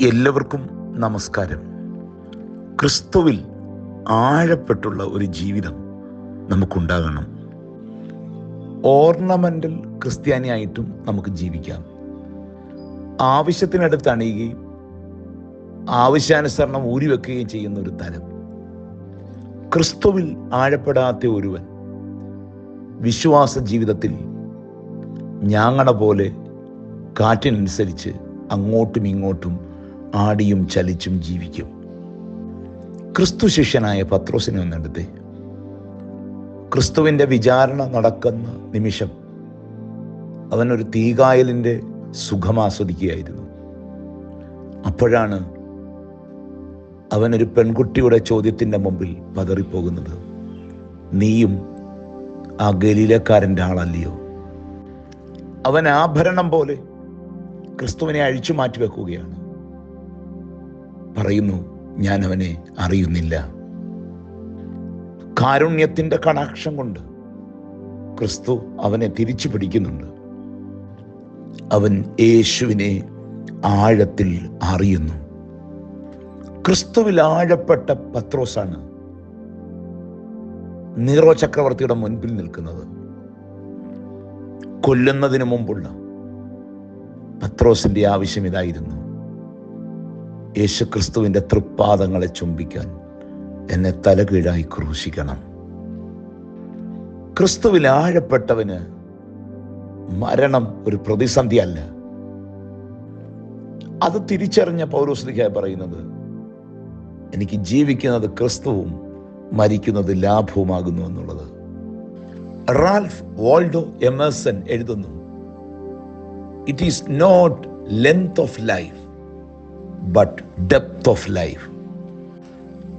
എല്ലാവർക്കും നമസ്കാരം. ക്രിസ്തുവിൽ ആഴപ്പെട്ടുള്ള ഒരു ജീവിതം നമുക്കുണ്ടാകണം. ഓർണമെന്റൽ ക്രിസ്ത്യാനിയായിട്ടും നമുക്ക് ജീവിക്കാം. ആവശ്യത്തിനടുത്ത് അണിയുകയും ആവശ്യാനുസരണം ഊരിവെക്കുകയും ചെയ്യുന്ന ഒരു തരം. ക്രിസ്തുവിൽ ആഴപ്പെടാത്ത ഒരുവൻ വിശ്വാസ ജീവിതത്തിൽ ഞാങ്ങണ പോലെ കാറ്റിനനുസരിച്ച് അങ്ങോട്ടും ഇങ്ങോട്ടും ആടിയും ചലിച്ചും ജീവിക്കും. ക്രിസ്തു ശിഷ്യനായ പത്രോസിനെ ഒന്നെടുത്തേ ക്രിസ്തുവിന്റെ വിചാരണ നടക്കുന്ന നിമിഷം അവനൊരു തീകായലിന്റെ സുഖം ആസ്വദിക്കുകയായിരുന്നു. അപ്പോഴാണ് അവനൊരു പെൺകുട്ടിയുടെ ചോദ്യത്തിന്റെ മുമ്പിൽ പതറിപ്പോകുന്നത്. നീയും ആ ഗലീലക്കാരന്റെ ആളല്ലയോ? അവൻ ആഭരണം പോലെ ക്രിസ്തുവിനെ അഴിച്ചു മാറ്റി വെക്കുകയാണ് പറയുന്നു ഞാൻ അവനെ അറിയുന്നില്ല. കാരുണ്യത്തിന്റെ കടാക്ഷം കൊണ്ട് ക്രിസ്തു അവനെ തിരിച്ചു പിടിക്കുന്നുണ്ട്. അവൻ യേശുവിനെ ആഴത്തിൽ അറിയുന്നു. ക്രിസ്തുവിൽ ആഴപ്പെട്ട പത്രോസാണ് നീറോ ചക്രവർത്തിയുടെ മുൻപിൽ നിൽക്കുന്നത്. കൊല്ലുന്നതിന് മുമ്പുള്ള പത്രോസിന്റെ ആവശ്യം ഇതായിരുന്നു. യേശു ക്രിസ്തുവിന്റെ തൃപ്പാദങ്ങളെ ചുംബിക്കാൻ എന്നെ തലകീഴായി ക്രൂശിക്കണം. ക്രിസ്തുവിൽ ആഴപ്പെട്ടവന് മരണം ഒരു പ്രതിസന്ധി അല്ല അത് തിരിച്ചറിഞ്ഞ പൗരോസ്ലിക്കായി പറയുന്നത് എനിക്ക് ജീവിക്കുന്നത് ക്രിസ്തുവും മരിക്കുന്നത് ലാഭവുമാകുന്നു എന്നുള്ളത്. റാൽഫ് വോൾഡോ എമേഴ്സൺ എഴുതുന്നു it is not length of life but depth of life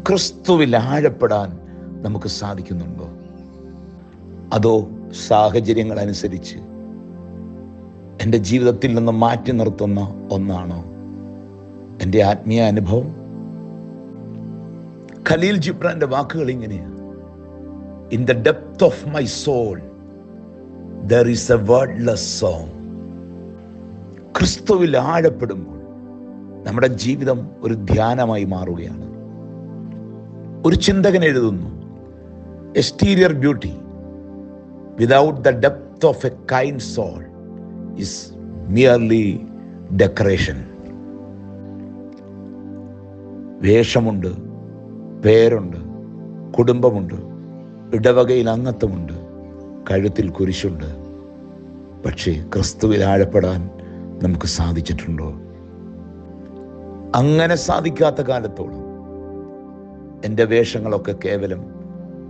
ക്രിസ്തുവിൽ ആഴപ്പെടാൻ നമുക്ക് സാധിക്കുന്നുണ്ടോ? അതോ സാഹചര്യങ്ങൾ അനുസരിച്ച് എന്റെ ജീവിതത്തിൽ നിന്ന് മാറ്റി നിർത്തുന്ന ഒന്നാണോ? എന്റെ ആത്മീയ അനുഭവം? ഖലീൽ ജിബ്രാന്റെ വാക്കുകൾ ഇങ്ങനെയാണ് in the depth of my soul there is a wordless song ക്രിസ്തുവിൽ ആഴപ്പെടുമ്പോൾ നമ്മുടെ ജീവിതം ഒരു ധ്യാനമായി മാറുകയാണ്. ഒരു ചിന്തകൻ എഴുതുന്നു exterior beauty without the depth of a kind soul is merely decoration വേഷമുണ്ട് പേരുണ്ട് കുടുംബമുണ്ട് ഇടവകയിൽ അംഗത്വമുണ്ട് കഴുത്തിൽ കുരിശുണ്ട്. പക്ഷേ ക്രിസ്തുവിൽ ആഴപ്പെടാൻ നമുക്ക് സാധിച്ചിട്ടുണ്ടോ? അങ്ങനെ സാധിക്കാത്ത കാലത്തോളം എന്റെ വേഷങ്ങളൊക്കെ കേവലം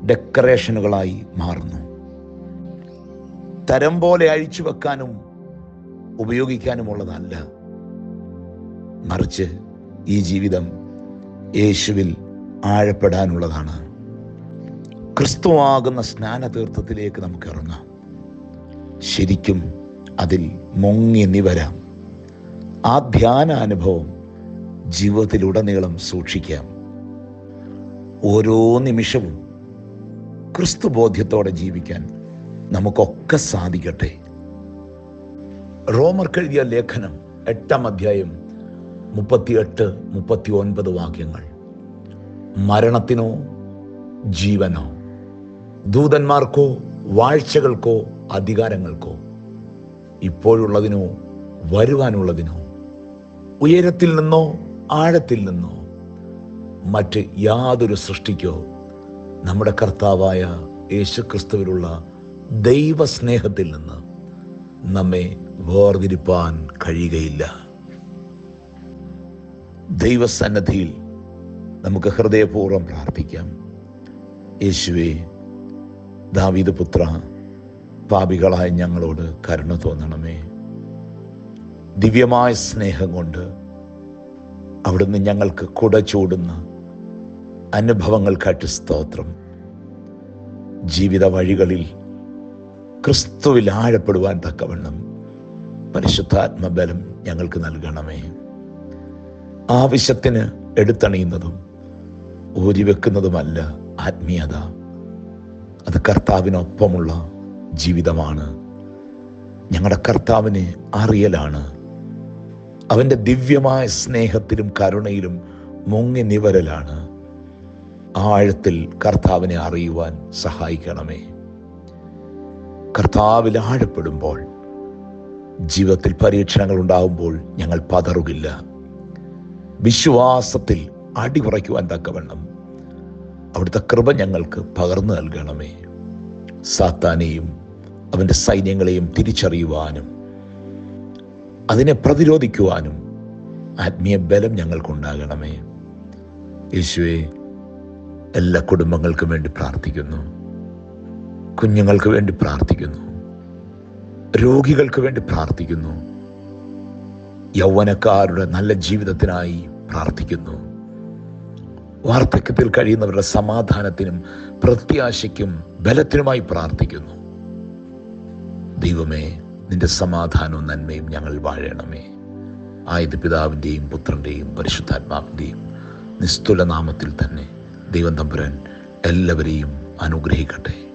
ഡെക്കറേഷനുകളായി മാറുന്നു. തരം പോലെ അഴിച്ചു വെക്കാനും ഉപയോഗിക്കാനുമുള്ളതല്ല. മറിച്ച് ഈ ജീവിതം യേശുവിൽ ആഴപ്പെടാനുള്ളതാണ്. ക്രിസ്തുവാകുന്ന സ്നാനതീർത്ഥത്തിലേക്ക് നമുക്ക് ഇറങ്ങാം. ശരിക്കും അതിൽ മുങ്ങി നിവരാം. ആ ധ്യാന അനുഭവം ജീവിതത്തിലുടനീളം സൂക്ഷിക്കാം. ഓരോ നിമിഷവും ക്രിസ്തു ബോധ്യത്തോടെ ജീവിക്കാൻ നമുക്കൊക്കെ സാധിക്കട്ടെ. റോമർക്ക് എഴുതിയ ലേഖനം എട്ടാം അധ്യായം മുപ്പത്തിയെട്ട് മുപ്പത്തി ഒൻപത് വാക്യങ്ങൾ. മരണത്തിനോ ജീവനോ ദൂതന്മാർക്കോ വാഴ്ചകൾക്കോ അധികാരങ്ങൾക്കോ ഇപ്പോഴുള്ളതിനോ വരുവാനുള്ളതിനോ ഉയരത്തിൽ നിന്നോ ആഴത്തിൽ നിന്നോ മറ്റ് യാതൊരു സൃഷ്ടിക്കോ നമ്മുടെ കർത്താവായ യേശുക്രിസ്തുവിലുള്ള ദൈവസ്നേഹത്തിൽ നിന്ന് നമ്മെ വേർതിരിപ്പാൻ കഴിയുകയില്ല. ദൈവസന്നദ്ധിയിൽ നമുക്ക് ഹൃദയപൂർവം പ്രാർത്ഥിക്കാം. യേശുവേ ദാവീദ് പുത്ര പാപികളായ ഞങ്ങളോട് കരുണ തോന്നണമേ. ദിവ്യമായ സ്നേഹം കൊണ്ട് അവിടുന്ന് ഞങ്ങൾക്ക് കുട ചൂടുന്ന അനുഭവങ്ങൾക്കായിട്ട് സ്തോത്രം. ജീവിത വഴികളിൽ ക്രിസ്തുവിൽ ആഴപ്പെടുവാൻ തക്കവണ്ണം പരിശുദ്ധാത്മബലം ഞങ്ങൾക്ക് നൽകണമേ. ആവശ്യത്തിന് എടുത്തണിയുന്നതും ഊരിവെക്കുന്നതുമല്ല ആത്മീയത. അത് കർത്താവിനൊപ്പമുള്ള ജീവിതമാണ്. ഞങ്ങളുടെ കർത്താവിനെ അറിയലാണ്. അവന്റെ ദിവ്യമായ സ്നേഹത്തിലും കരുണയിലും മുങ്ങി നിവരലാണ്. ആഴത്തിൽ കർത്താവിനെ അറിയുവാൻ സഹായിക്കണമേ. കർത്താവിൽ ആഴപ്പെടുമ്പോൾ ജീവിതത്തിൽ പരീക്ഷണങ്ങൾ ഉണ്ടാകുമ്പോൾ ഞങ്ങൾ പതറുകില്ല. വിശ്വാസത്തിൽ അടിപുറയ്ക്കുവാൻ തക്കവണ്ണം അവിടുത്തെ കൃപ ഞങ്ങൾക്ക് പകർന്നു നൽകണമേ. സാത്താനെയും അവന്റെ സൈന്യങ്ങളെയും തിരിച്ചറിയുവാനും അതിനെ പ്രതിരോധിക്കുവാനും ആത്മീയ ബലം ഞങ്ങൾക്കുണ്ടാകണമേ. യേശുവെ എല്ലാ കുടുംബങ്ങൾക്കും വേണ്ടി പ്രാർത്ഥിക്കുന്നു. കുഞ്ഞുങ്ങൾക്ക് വേണ്ടി പ്രാർത്ഥിക്കുന്നു. രോഗികൾക്ക് വേണ്ടി പ്രാർത്ഥിക്കുന്നു. യൗവനക്കാരുടെ നല്ല ജീവിതത്തിനായി പ്രാർത്ഥിക്കുന്നു. വാർദ്ധക്യത്തിൽ കഴിയുന്നവരുടെ സമാധാനത്തിനും പ്രത്യാശയ്ക്കും ബലത്തിനുമായി പ്രാർത്ഥിക്കുന്നു. ദൈവമേ നിന്റെ സമാധാനവും നന്മയും ഞങ്ങൾ വാഴണമേ. ആയത് പിതാവിന്റെയും പുത്രന്റെയും പരിശുദ്ധാത്മാവിന്റെയും നിസ്തുല നാമത്തിൽ തന്നെ ദൈവം തമ്പുരാൻ എല്ലാവരെയും അനുഗ്രഹിക്കട്ടെ.